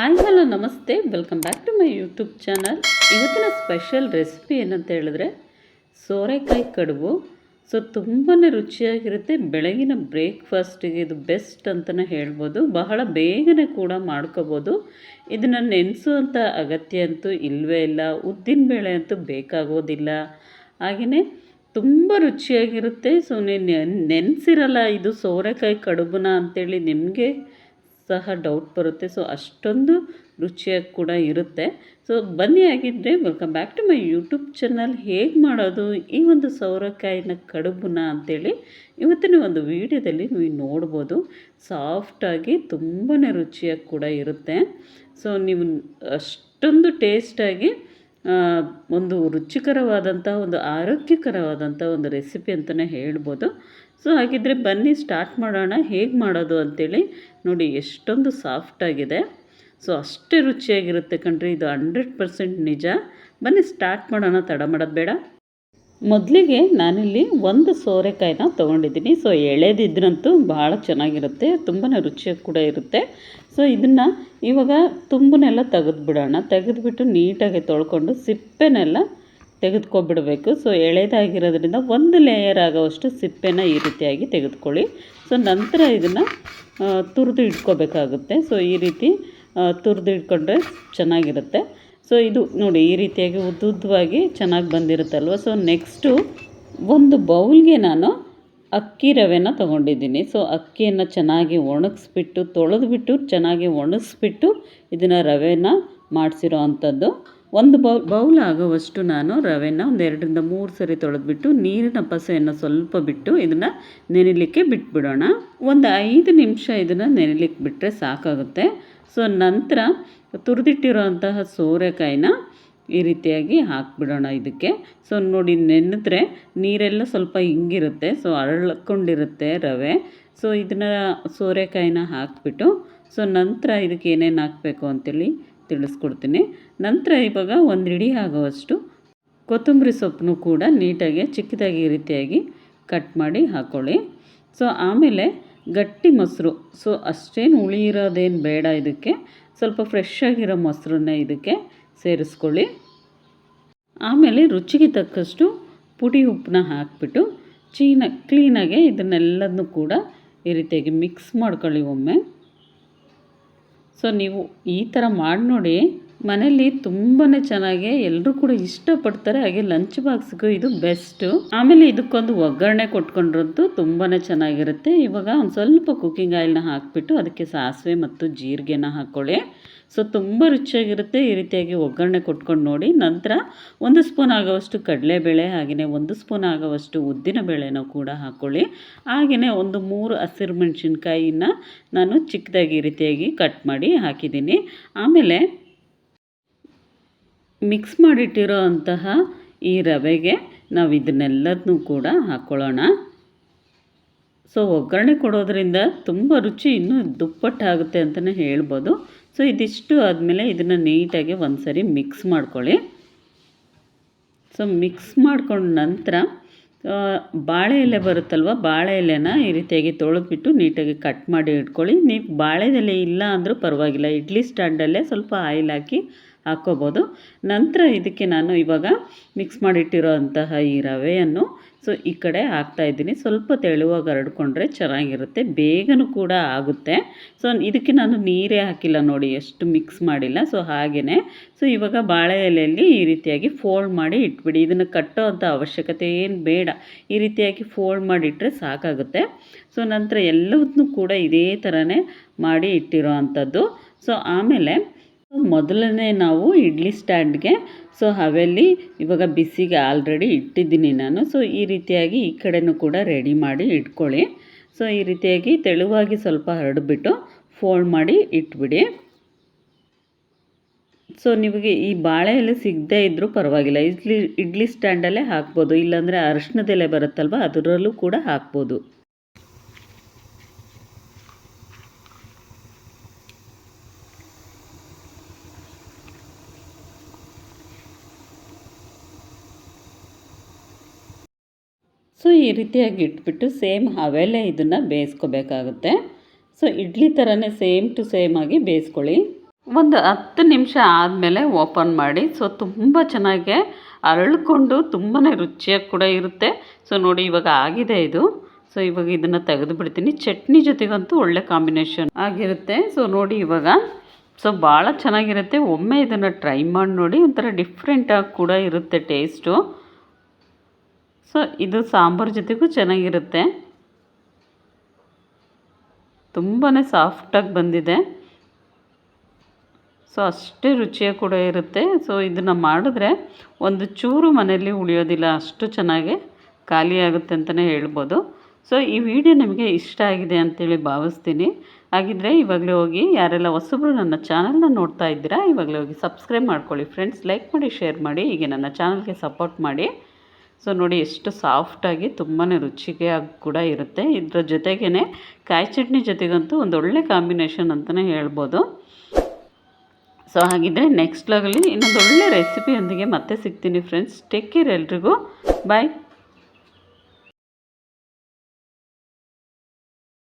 Hi, hello, ನಮಸ್ತೆ. Welcome back to my YouTube channel ಇವತ್ತಿನ special recipe ಏನಂತ ಹೇಳಿದ್ರೆ, ಸೋರೆಕಾಯಿ ಕಡುಬು. ಸೊ ತುಂಬಾ ರುಚಿಯಾಗಿರುತ್ತೆ. ಬೆಳಗಿನ ಬ್ರೇಕ್ಫಾಸ್ಟಿಗೆ ಇದು ಬೆಸ್ಟ್ ಅಂತಲೇ ಹೇಳ್ಬೋದು. ಬಹಳ ಬೇಗನೆ ಕೂಡ ಮಾಡ್ಕೋಬೋದು. ಇದನ್ನು ನೆನೆಸುವಂಥ ಅಗತ್ಯ ಅಂತೂ ಇಲ್ಲವೇ ಇಲ್ಲ. ಉದ್ದಿನ ಬೇಳೆ ಅಂತೂ ಬೇಕಾಗೋದಿಲ್ಲ. ಹಾಗೆಯೇ ತುಂಬ ರುಚಿಯಾಗಿರುತ್ತೆ. ಸೊ ನೆನ್ ನೆನೆಸಿರಲ್ಲ ಇದು ಸೋರೆಕಾಯಿ ಕಡುಬುನ ಅಂತೇಳಿ ನಿಮಗೆ. ಸಹ ಡೌಟ್ ಬರುತ್ತೆ. ಸೊ ಅಷ್ಟೊಂದು ರುಚಿಯಾಗಿ ಕೂಡ ಇರುತ್ತೆ. ಸೊ ಬನ್ನಿ ಆಗಿದ್ದರೆ welcome back to my YouTube channel ಹೇಗೆ ಮಾಡೋದು? ಈ ಒಂದು ಸೌರೆಕಾಯಿನ ಕಡುಬುನ ಅಂತೇಳಿ ಇವತ್ತಿನ ಒಂದು ವಿಡಿಯೋದಲ್ಲಿ ನೀವು ನೋಡ್ಬೋದು. ಸಾಫ್ಟಾಗಿ ತುಂಬಾ ರುಚಿಯಾಗಿ ಕೂಡ ಇರುತ್ತೆ. ಸೊ ನೀವು ಅಷ್ಟೊಂದು ಟೇಸ್ಟಾಗಿ ಒಂದು ರುಚಿಕರವಾದಂಥ, ಒಂದು ಆರೋಗ್ಯಕರವಾದಂಥ ಒಂದು ರೆಸಿಪಿ ಅಂತಲೇ ಹೇಳ್ಬೋದು. ಸೊ ಹಾಗಿದ್ದರೆ ಬನ್ನಿ, ಸ್ಟಾರ್ಟ್ ಮಾಡೋಣ. ಹೇಗೆ ಮಾಡೋದು ಅಂಥೇಳಿ ನೋಡಿ, ಎಷ್ಟೊಂದು ಸಾಫ್ಟಾಗಿದೆ ಸೊ, ಅಷ್ಟೇ ರುಚಿಯಾಗಿರುತ್ತೆ ಕಣ್ರಿ. ಇದು ಹಂಡ್ರೆಡ್ ಪರ್ಸೆಂಟ್ ನಿಜ. ಬನ್ನಿ, ಸ್ಟಾರ್ಟ್ ಮಾಡೋಣ. ತಡ ಮಾಡೋದು ಬೇಡ. ಮೊದಲಿಗೆ ನಾನಿಲ್ಲಿ ಒಂದು ಸೋರೆಕಾಯಿನ ತೊಗೊಂಡಿದ್ದೀನಿ. ಸೊ, ಎಳೆದಿದ್ರಂತೂ ಭಾಳ ಚೆನ್ನಾಗಿರುತ್ತೆ ತುಂಬಾ ರುಚಿಯಾಗಿ ಕೂಡ ಇರುತ್ತೆ. ಸೊ, ಇದನ್ನು ಇವಾಗ ತುಂಬನೆಲ್ಲ ತೆಗೆದುಬಿಡೋಣ. ತೆಗೆದುಬಿಟ್ಟು ನೀಟಾಗಿ ತೊಳ್ಕೊಂಡು ಸಿಪ್ಪೆನೆಲ್ಲ ತೆಗೆದುಕೊಬಿಡಬೇಕು. ಸೊ, ಎಳೆದಾಗಿರೋದ್ರಿಂದ ಒಂದು ಲೇಯರ್ ಆಗೋವಷ್ಟು ಸಿಪ್ಪೆನ ಈ ರೀತಿಯಾಗಿ ತೆಗೆದುಕೊಳ್ಳಿ. ಸೊ, ನಂತರ ಇದನ್ನು ತುರಿದು ಇಟ್ಕೋಬೇಕಾಗುತ್ತೆ. ಸೊ, ಈ ರೀತಿ ತುರಿದು ಇಟ್ಕೊಂಡ್ರೆ ಚೆನ್ನಾಗಿರುತ್ತೆ. ಸೊ ಇದು ನೋಡಿ, ಈ ರೀತಿಯಾಗಿ ಉದ್ದುದ್ದವಾಗಿ ಚೆನ್ನಾಗಿ ಬಂದಿರುತ್ತಲ್ವ? ಸೊ ನೆಕ್ಸ್ಟು ಒಂದು ಬೌಲ್ಗೆ ನಾನು ಅಕ್ಕಿ ರವೆನ ತೊಗೊಂಡಿದ್ದೀನಿ. ಸೊ ಅಕ್ಕಿಯನ್ನು ಚೆನ್ನಾಗಿ ಒಣಗಿಸ್ಬಿಟ್ಟು, ತೊಳೆದ್ಬಿಟ್ಟು, ಚೆನ್ನಾಗಿ ಒಣಗಿಸ್ಬಿಟ್ಟು ಇದನ್ನು ರವೆನ ಮಾಡಿಸಿರೋ ಅಂಥದ್ದು. ಒಂದು ಬೌಲ್ ಬೌಲ್ ಆಗುವಷ್ಟು ನಾನು ರವೆನ ಒಂದು ಎರಡರಿಂದ ಮೂರು ಸರಿ ತೊಳೆದ್ಬಿಟ್ಟು ನೀರಿನ ಪಸೆಯನ್ನು ಸ್ವಲ್ಪ ಬಿಟ್ಟು ಇದನ್ನು ನೆನೆಲಿಕ್ಕೆ ಬಿಟ್ಬಿಡೋಣ. ಒಂದು ಐದು ನಿಮಿಷ ಇದನ್ನು ನೆನೆಲಿಕ್ಕೆ ಬಿಟ್ಟರೆ ಸಾಕಾಗುತ್ತೆ. ಸೊ, ನಂತರ ತುರಿದಿಟ್ಟಿರೋಂತಹ ಸೋರೆಕಾಯಿನ ಈ ರೀತಿಯಾಗಿ ಹಾಕ್ಬಿಡೋಣ ಇದಕ್ಕೆ. ಸೊ, ನೋಡಿ, ನೆನೆದ್ರೆ ನೀರೆಲ್ಲ ಸ್ವಲ್ಪ ಹಿಂಗಿರುತ್ತೆ. ಸೊ ಅರಳ್ಕೊಂಡಿರುತ್ತೆ ರವೆ. ಸೊ, ಇದನ್ನು ಸೋರೆಕಾಯಿನ ಹಾಕಿಬಿಟ್ಟು, ಸೊ, ನಂತರ ಇದಕ್ಕೆ ಏನೇನು ಹಾಕಬೇಕು ಅಂತೇಳಿ ತಿಳಿಸ್ಕೊಡ್ತೀನಿ. ನಂತರ ಇವಾಗ ಒಂದು ಇಡೀ ಆಗುವಷ್ಟು ಕೊತ್ತಂಬರಿ ಸೊಪ್ಪನ್ನು ಕೂಡ ನೀಟಾಗಿ ಚಿಕ್ಕದಾಗಿ ಈ ರೀತಿಯಾಗಿ ಕಟ್ ಮಾಡಿ ಹಾಕ್ಕೊಳ್ಳಿ ಸೊ, ಆಮೇಲೆ ಗಟ್ಟಿ ಮೊಸರು. ಸೊ, ಅಷ್ಟೇನು ಹುಳಿ ಇರೋದೇನು ಬೇಡ ಇದಕ್ಕೆ. ಸ್ವಲ್ಪ ಫ್ರೆಶ್ ಆಗಿರೋ ಮೊಸರನ್ನ ಇದಕ್ಕೆ ಸೇರಿಸ್ಕೊಳ್ಳಿ. ಆಮೇಲೆ ರುಚಿಗೆ ತಕ್ಕಷ್ಟು ಪುಡಿ ಉಪ್ಪನ್ನ ಹಾಕಿಬಿಟ್ಟು ಚೀನ, ಕ್ಲೀನಾಗೆ ಇದನ್ನೆಲ್ಲದನ್ನು ಕೂಡ ಈ ರೀತಿಯಾಗಿ ಮಿಕ್ಸ್ ಮಾಡ್ಕೊಳ್ಳಿ ಒಮ್ಮೆ. ಸೊ, ನೀವು ಈ ಥರ ಮಾಡಿ ನೋಡಿ ಮನೇಲಿ ತುಂಬಾ ಚೆನ್ನಾಗಿ ಎಲ್ಲರೂ ಕೂಡ ಇಷ್ಟಪಡ್ತಾರೆ. ಹಾಗೆ ಲಂಚ್ ಬಾಕ್ಸ್ಗೂ ಇದು ಬೆಸ್ಟು ಆಮೇಲೆ ಇದಕ್ಕೊಂದು ಒಗ್ಗರಣೆ ಕೊಟ್ಕೊಂಡ್ರಂತೂ ತುಂಬಾ ಚೆನ್ನಾಗಿರುತ್ತೆ. ಇವಾಗ ಒಂದು ಸ್ವಲ್ಪ ಕುಕ್ಕಿಂಗ್ ಆಯಿಲ್ನ ಹಾಕಿಬಿಟ್ಟು ಅದಕ್ಕೆ ಸಾಸಿವೆ ಮತ್ತು ಜೀರಿಗೆನ ಹಾಕ್ಕೊಳ್ಳಿ ಸೊ ತುಂಬ ರುಚಿಯಾಗಿರುತ್ತೆ. ಈ ರೀತಿಯಾಗಿ ಒಗ್ಗರಣೆ ಕೊಟ್ಕೊಂಡು ನೋಡಿ. ನಂತರ ಒಂದು ಸ್ಪೂನ್ ಆಗೋವಷ್ಟು ಕಡಲೆಬೇಳೆ ಹಾಗೆಯೇ ಒಂದು ಸ್ಪೂನ್ ಆಗೋವಷ್ಟು ಉದ್ದಿನ ಬೇಳೆನ ಕೂಡ ಹಾಕ್ಕೊಳ್ಳಿ ಹಾಗೆಯೇ ಒಂದು ಮೂರು ಹಸಿರು ಮೆಣಸಿನ್ಕಾಯಿನ ನಾನು ಚಿಕ್ಕದಾಗಿ ಈ ರೀತಿಯಾಗಿ ಕಟ್ ಮಾಡಿ ಹಾಕಿದ್ದೀನಿ. ಆಮೇಲೆ ಮಿಕ್ಸ್ ಮಾಡಿಟ್ಟಿರೋ ಅಂತಹ ಈ ರವೆಗೆ ನಾವು ಇದನ್ನೆಲ್ಲದನ್ನೂ ಕೂಡ ಹಾಕ್ಕೊಳ್ಳೋಣ ಸೊ, ಒಗ್ಗರಣೆ ಕೊಡೋದ್ರಿಂದ ತುಂಬ ರುಚಿ ಇನ್ನೂ ದುಪ್ಪಟ್ಟಾಗುತ್ತೆ ಅಂತಲೇ ಹೇಳ್ಬೋದು. ಸೊ, ಇದಿಷ್ಟು ಆದಮೇಲೆ ಇದನ್ನು ನೀಟಾಗಿ ಒಂದು ಸರಿ ಮಿಕ್ಸ್ ಮಾಡ್ಕೊಳ್ಳಿ. ಸೊ, ಮಿಕ್ಸ್ ಮಾಡ್ಕೊಂಡ ನಂತರ ಬಾಳೆ ಎಲೆ ಬರುತ್ತಲ್ವ, ಬಾಳೆ ಎಲೆನ ಈ ರೀತಿಯಾಗಿ ತೊಳೆದ್ಬಿಟ್ಟು ನೀಟಾಗಿ ಕಟ್ ಮಾಡಿ ಇಟ್ಕೊಳ್ಳಿ. ನೀವು ಬಾಳೆದೆಲೆ ಇಲ್ಲ ಅಂದರೂ ಪರವಾಗಿಲ್ಲ. ಇಡ್ಲಿ ಸ್ಟ್ಯಾಂಡಲ್ಲೇ ಸ್ವಲ್ಪ ಆಯಿಲ್ ಹಾಕಿ ಹಾಕ್ಕೋಬೋದು ನಂತರ ಇದಕ್ಕೆ ನಾನು ಇವಾಗ ಮಿಕ್ಸ್ ಮಾಡಿಟ್ಟಿರೋ ಅಂತಹ ಈ ರವೆಯನ್ನು ಸೊ, ಈ ಕಡೆ ಹಾಕ್ತಾಯಿದ್ದೀನಿ ಸ್ವಲ್ಪ ತೆಳುವಾಗಿ ಹರಡ್ಕೊಂಡ್ರೆ ಚೆನ್ನಾಗಿರುತ್ತೆ. ಬೇಗನೂ ಕೂಡ ಆಗುತ್ತೆ. ಸೊ, ಇದಕ್ಕೆ ನಾನು ನೀರೇ ಹಾಕಿಲ್ಲ ನೋಡಿ, ಎಷ್ಟು ಮಿಕ್ಸ್ ಮಾಡಿಲ್ಲ. ಸೊ ಹಾಗೆಯೇ ಸೊ, ಇವಾಗ ಬಾಳೆ ಎಲೆಯಲ್ಲಿ ಈ ರೀತಿಯಾಗಿ ಫೋಲ್ಡ್ ಮಾಡಿ ಇಟ್ಬಿಡಿ. ಇದನ್ನು ಕಟ್ಟೋ ಅಂಥ ಅವಶ್ಯಕತೆ ಏನು ಬೇಡ. ಈ ರೀತಿಯಾಗಿ ಫೋಲ್ಡ್ ಮಾಡಿಟ್ರೆ ಸಾಕಾಗುತ್ತೆ. ಸೊ, ನಂತರ ಎಲ್ಲವನ್ನೂ ಕೂಡ ಇದೇ ಥರನೇ ಮಾಡಿ ಇಟ್ಟಿರೋ ಅಂಥದ್ದು ಸೊ, ಆಮೇಲೆ ಮೊದಲನೇ ನಾವು ಇಡ್ಲಿ ಸ್ಟ್ಯಾಂಡ್ಗೆ, ಸೊ ಹವೆಲ್ಲಿ ಇವಾಗ ಬಿಸಿಗೆ ಆಲ್ರೆಡಿ ಇಟ್ಟಿದ್ದೀನಿ ನಾನು. ಸೊ ಈ ರೀತಿಯಾಗಿ ಈ ಕಡೆನೂ ಕೂಡ ರೆಡಿ ಮಾಡಿ ಇಟ್ಕೊಳ್ಳಿ. ಸೊ ಈ ರೀತಿಯಾಗಿ ತೆಳುವಾಗಿ ಸ್ವಲ್ಪ ಹರಡಿಬಿಟ್ಟು ಫೋಲ್ಡ್ ಮಾಡಿ ಇಟ್ಬಿಡಿ. ಸೊ ನಿಮಗೆ ಈ ಬಾಳೆ ಎಲೆ ಸಿಗದೇ ಇದ್ದರೂ ಪರವಾಗಿಲ್ಲ. ಇಡ್ಲಿ ಇಡ್ಲಿ ಸ್ಟ್ಯಾಂಡಲ್ಲೇ ಹಾಕ್ಬೋದು. ಇಲ್ಲಾಂದರೆ ಅರಶಿನದೆಲೆ ಬರುತ್ತಲ್ವ, ಅದರಲ್ಲೂ ಕೂಡ ಹಾಕ್ಬೋದು. ಸೊ ಈ ರೀತಿಯಾಗಿ ಇಟ್ಬಿಟ್ಟು ಸೇಮ್ ಅವೆಲ್ಲೇ ಇದನ್ನು ಬೇಯಿಸ್ಕೋಬೇಕಾಗುತ್ತೆ. ಸೊ ಇಡ್ಲಿ ಥರನೇ ಸೇಮ್ ಟು ಸೇಮ್ ಆಗಿ ಬೇಯಿಸ್ಕೊಳ್ಳಿ. ಒಂದು ಹತ್ತು ನಿಮಿಷ ಆದಮೇಲೆ ಓಪನ್ ಮಾಡಿ, ಸೊ ತುಂಬ ಚೆನ್ನಾಗಿ ಅರಳ್ಕೊಂಡು ತುಂಬಾ ರುಚಿಯಾಗಿ ಕೂಡ ಇರುತ್ತೆ. ಸೊ ನೋಡಿ ಇವಾಗ ಆಗಿದೆ ಇದು. ಸೊ ಇವಾಗ ಇದನ್ನು ತೆಗೆದು ಬಿಡ್ತೀನಿ ಚಟ್ನಿ ಜೊತೆಗಂತೂ ಒಳ್ಳೆ ಕಾಂಬಿನೇಷನ್ ಆಗಿರುತ್ತೆ. ಸೊ ನೋಡಿ ಇವಾಗ, ಸೊ ಭಾಳ ಚೆನ್ನಾಗಿರುತ್ತೆ. ಒಮ್ಮೆ ಇದನ್ನು ಟ್ರೈ ಮಾಡಿ ನೋಡಿ, ಒಂಥರ ಡಿಫ್ರೆಂಟಾಗಿ ಕೂಡ ಇರುತ್ತೆ ಟೇಸ್ಟು. ಸೊ, ಇದು ಸಾಂಬಾರು ಜೊತೆಗೂ ಚೆನ್ನಾಗಿರುತ್ತೆ. ತುಂಬಾ ಸಾಫ್ಟಾಗಿ ಬಂದಿದೆ. ಸೊ, ಅಷ್ಟೇ ರುಚಿಯಾಗಿ ಕೂಡ ಇರುತ್ತೆ. ಸೊ, ಇದನ್ನು ಮಾಡಿದ್ರೆ ಒಂದು ಚೂರು ಮನೆಯಲ್ಲಿ ಉಳಿಯೋದಿಲ್ಲ, ಅಷ್ಟು ಚೆನ್ನಾಗಿ ಖಾಲಿಯಾಗುತ್ತೆ ಅಂತಲೇ ಹೇಳ್ಬೋದು. ಸೊ, ಈ ವಿಡಿಯೋ ನಿಮಗೆ ಇಷ್ಟ ಆಗಿದೆ ಅಂತೇಳಿ ಭಾವಿಸ್ತೀನಿ. ಹಾಗಿದ್ರೆ ಇವಾಗಲೇ ಹೋಗಿ ಯಾರೆಲ್ಲ ಹೊಸಬ್ರು ನನ್ನ ಚಾನಲ್ನ ನೋಡ್ತಾ ಇದ್ದೀರಾ, ಇವಾಗಲೇ ಹೋಗಿ ಸಬ್ಸ್ಕ್ರೈಬ್ ಮಾಡ್ಕೊಳ್ಳಿ. ಫ್ರೆಂಡ್ಸ್, ಲೈಕ್ ಮಾಡಿ, ಶೇರ್ ಮಾಡಿ, ಹೀಗೆ ನನ್ನ ಚಾನಲ್ಗೆ ಸಪೋರ್ಟ್ ಮಾಡಿ. ಸೊ ನೋಡಿ, ಎಷ್ಟು ಸಾಫ್ಟಾಗಿ ತುಂಬಾ ರುಚಿಗೆ ಕೂಡ ಇರುತ್ತೆ. ಇದರ ಜೊತೆಗೇ ಕಾಯಿ ಚಟ್ನಿ ಜೊತೆಗಂತೂ ಒಂದು ಒಳ್ಳೆ ಕಾಂಬಿನೇಷನ್ ಅಂತಲೇ ಹೇಳ್ಬೋದು. ಸೊ ಹಾಗಿದ್ದರೆ ನೆಕ್ಸ್ಟ್ ಲಾಗಲ್ಲಿ ಇನ್ನೊಂದು ಒಳ್ಳೆ ರೆಸಿಪಿಯೊಂದಿಗೆ ಮತ್ತೆ ಸಿಗ್ತೀನಿ ಫ್ರೆಂಡ್ಸ್ ಟೇಕ್ ಕೇರ್ ಎಲ್ರಿಗೂ. ಬಾಯ್